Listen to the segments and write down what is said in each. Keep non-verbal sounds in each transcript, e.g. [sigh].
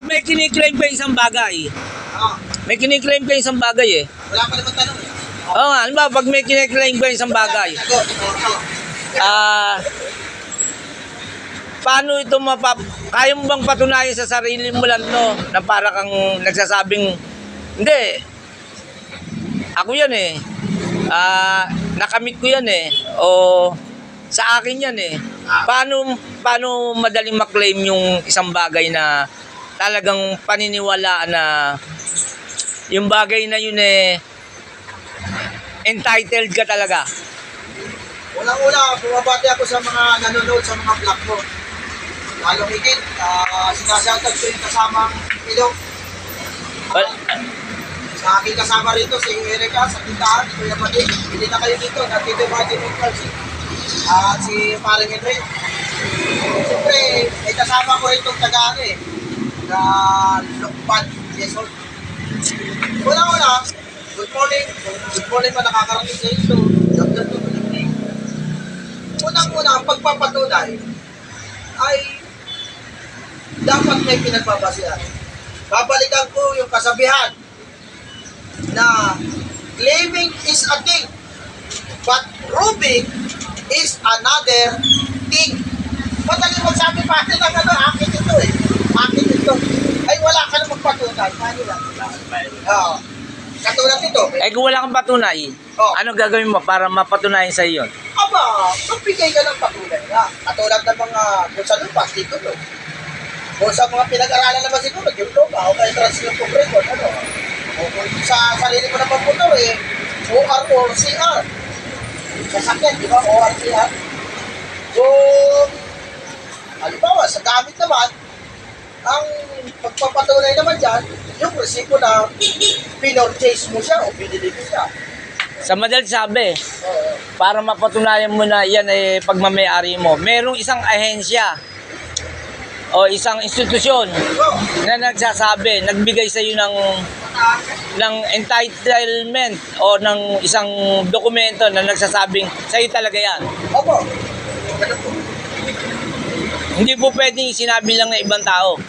May kiniklaim ka isang bagay. Ah, May kiniklaim ka isang bagay eh. wala pa naman tanong. eh. Oo nga, ano ba, pag may kiniklaim ka isang bagay. Oo. ah, paano ito mapap... Kaya mo bang patunayan sa sarili mo lang no, na para kang nagsasabing, hindi, ako yan eh. Ah, nakamit ko yan eh. O sa akin yan eh. Paano paano madaling maklaim yung isang bagay na talagang paniniwalaan na yung bagay na yun eh entitled ka talaga. Unang-una, bumabati ako sa mga nanonood sa mga vlog ko. Lalong higit, uh, sinasagad ko yung kasamang ilong. Well, Sa aking kasama rito, si Erika, sa tindahan, si Kuya Pati. Hindi na kayo dito, yung mga Democrats. At si Paring Henry. Siyempre, may kasama ko rito taga ano eh, na Lokpan, Quezon. Una-una, good morning. Good morning pa nakakarating sa ito. Good morning. Unang-una, ang pagpapatunay ay dapat may pinagbabasihan. Babalikan ko yung kasabihan na claiming is a thing, but proving is another thing. Madali magsabi pa atin ng ano, akin ito eh. Wala ka na magpatunay. Ano lang? Oo. Katulad nito. eh kung wala kang patunay, Oh. ano gagawin mo para mapatunayan sa iyo? Aba, magbigay ka ng patunay na. Katulad ng mga kung sa lupa, dito to. Kung sa mga pinag-aralan naman siguro, diploma o kaya transcript of record, ano. O kung sa sarili mo naman po to, eh, OR or CR. Sasakyan, di ba? OR, CR. So, halimbawa, sa gamit naman, ang pagpapatunay naman dyan, yung resipo na pinorchase mo siya o binili mo siya. Sa madal sabi, Oo. para mapatunayan mo na yan ay pagmamayari mo, merong isang ahensya o isang institusyon na nagsasabi, nagbigay sa iyo ng ng entitlement o ng isang dokumento na nagsasabing sa iyo talaga yan. Opo. Ganun po. Hindi po pwedeng sinabi lang ng ibang tao.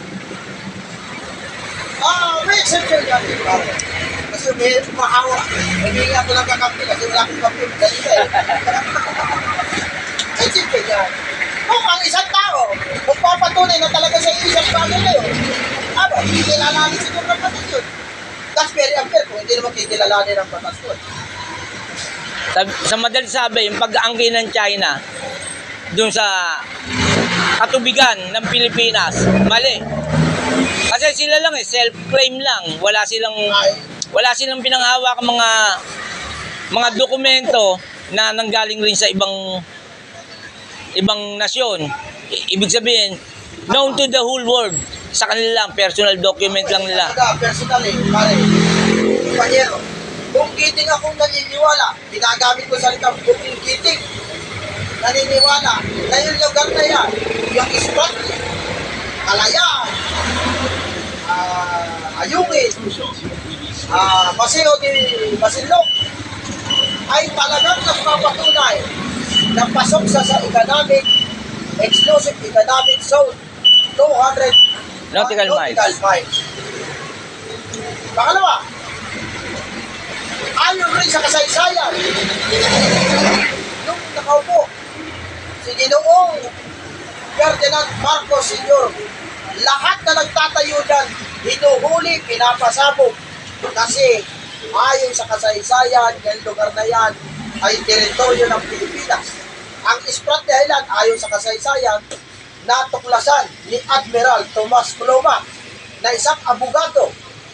Ah, may exception yan. Kasi may mahawa. Nagiging ako ng kakampi kasi wala akong kampi. Dali ka eh. May exception yan. Kung ang isang tao, magpapatunay na talaga sa isang bagay na yun, aba, hindi kilalanin siguro ng batas yun. That's very unfair kung hindi naman kikilalanin ng batas yun. Sa, sa madal sabi, yung pag-aangkin ng China dun sa katubigan ng Pilipinas, mali. Kasi sila lang eh, self-claim lang. Wala silang wala silang pinanghawak mga mga dokumento na nanggaling rin sa ibang ibang nasyon. I- ibig sabihin, known to the whole world. Sa kanila lang, personal document lang nila. Talaga, personally, pare, panyero, kung giting akong naniniwala, ginagamit ko sa salitang booking giting, naniniwala na yung lugar na yan, yung spot, kalayaan, ah, ayungin, ah, paseo di Basilok, ay talagang nagpapatunay na pasok sa, sa economic, exclusive economic zone, 200 Nautical miles. Nautical miles. Pangalawa, ayon rin sa kasaysayan, nung nakaupo, si Ginoong Ferdinand Marcos Sr., lahat na nagtatayo dyan, hinuhuli, pinapasabog. Kasi ayon sa kasaysayan, yung lugar na yan ay teritoryo ng Pilipinas. Ang Sprat Island, ayon sa kasaysayan, natuklasan ni Admiral Tomas Coloma na isang abogado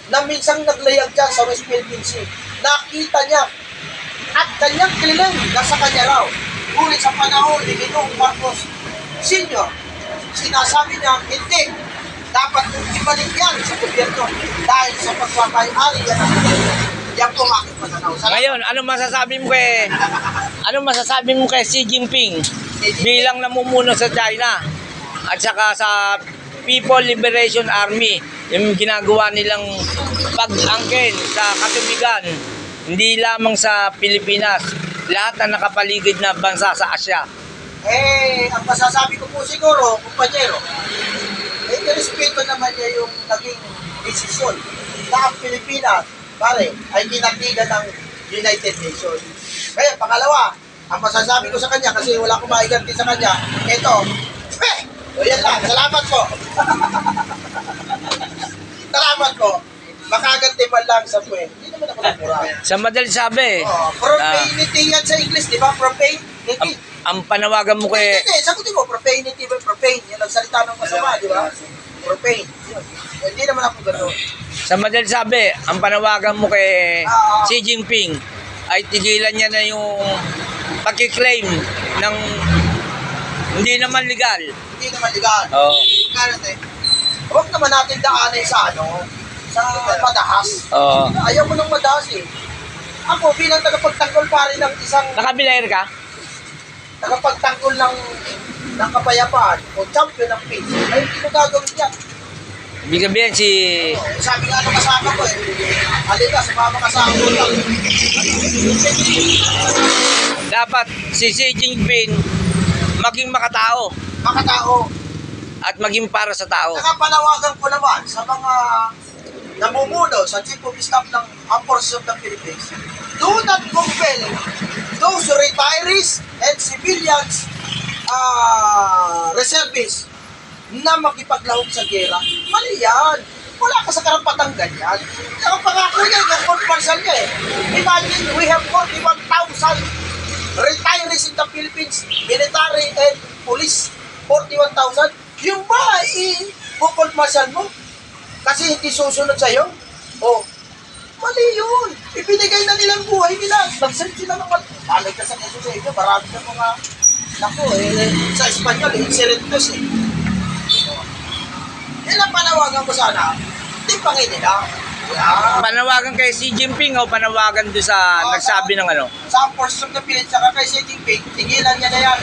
na minsang naglayag dyan sa West Philippine Sea. Nakita niya at kanyang kililing nasa kanya raw. Ngunit sa panahon ni Ginoong Marcos Sr., sinasabi niya, hindi, dapat ibalik yan sa gobyerno dahil sa pagpapayari yan ang yan po ang aking pananaw. Salamat. Ngayon, ano masasabi mo kay ano masasabi mo kay Xi Jinping bilang namumuno sa China at saka sa People Liberation Army yung ginagawa nilang pag-angkin sa katubigan hindi lamang sa Pilipinas lahat na nakapaligid na bansa sa Asya Eh, ang masasabi ko po siguro, kumpanyero, eh, nirespeto naman niya yung naging desisyon na ang Pilipinas, pare, ay kinatigan ng United Nations. Kaya pangalawa, ang masasabi ko sa kanya, kasi wala akong maiganti sa kanya, ito, eh, o yan lang, salamat po. [laughs] salamat po. Makaganti man lang sa puwe. Hindi naman ako nagmura. Sa madali sabi, Oh, profanity yan sa English, di ba? Profanity. ang, ang panawagan mo kay Hindi, sagutin mo, profanity ba profane? Yan ang salita ng masama, di ba? Profane. Yun. Hindi naman ako gano'n. sa madali sabi, ang panawagan mo kay Ah. Xi Jinping ay tigilan niya na yung pagkiklaim ng hindi naman legal. Hindi naman legal. Oh. Ganun eh. Huwag naman natin daanin sa ano, sa madahas. Oh. Ayaw mo ng madahas eh. Ako bilang tagapagtanggol pa rin ng isang Nakabilayer ka? tagapagtanggol ng ng kapayapaan o champion ng peace, ay hindi ko gagawin yan. Ibig sabihin si Sabi nga nung kasama ko eh, halika, sumama ka sa akin lang. dapat si Xi Jinping maging makatao Makatao, at maging para sa tao. Saka panawagan ko naman sa mga namumuno sa Chief of Staff ng Armed of the Philippines, do not compel those retirees and civilians uh, reservists na makipaglahok sa gera. Mali yan. Wala ka sa karapatang ganyan. Saka pangako niya, yung court niya eh. Imagine, we have 41,000 retirees in the Philippines, military and police, 41,000. Yung ba, i-court mo? Kasi hindi susunod sa'yo? O, mali yun. Ibinigay na nilang buhay nila. Nag-send sila ng mat... Malag ka sa kaso sa inyo, marami na mga... Naku, eh, sa Espanyol, eh, insirentos eh. Yan ang panawagan ko sana. Timpangin nila. Yan. Panawagan kay Xi Jinping o panawagan doon sa nagsabi ng ano? sa Forces of the Philippines, saka kay Xi Jinping, tigilan niya na yan.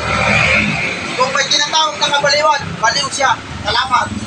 Kung may tinatawag na kabaliwan, baliw siya. Salamat.